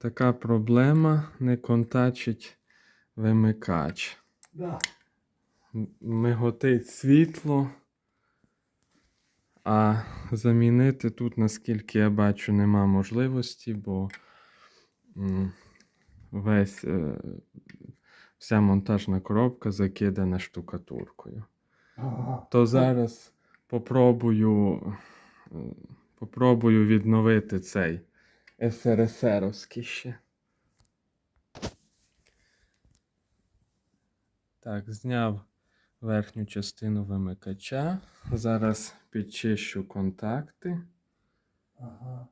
така проблема не контачить вимикач. Да. Миготить світло, а замінити тут, наскільки я бачу, нема можливості, бо весь, е, вся монтажна коробка закидана штукатуркою. Ага. То зараз попробую, попробую відновити цей СРСРовський ще. Так, зняв верхню частину вимикача. Зараз підчищу контакти. Ага.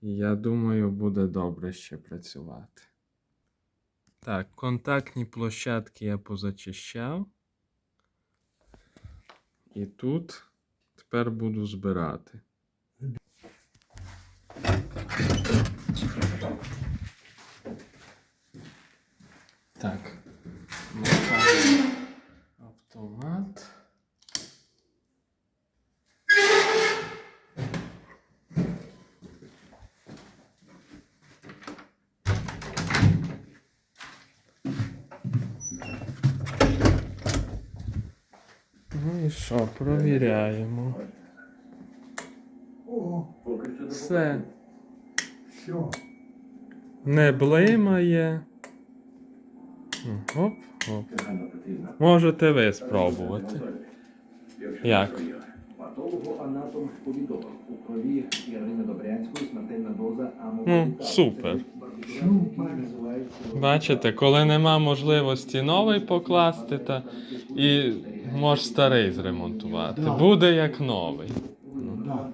І я думаю, буде добре ще працювати. Так, контактні площадки я позачищав. І тут тепер буду збирати. Так. Автомат. Ну і що, провіряємо. О, Все. все. Не блимає. Ну, Оп, оп. Можете ви спробувати. Як? Патологоанатом повідомив, у крові Ірини Добрянської смертельна доза Ну, супер. Бачите, коли нема можливості новий покласти, та і можеш старий зремонтувати. Буде як новий. Да.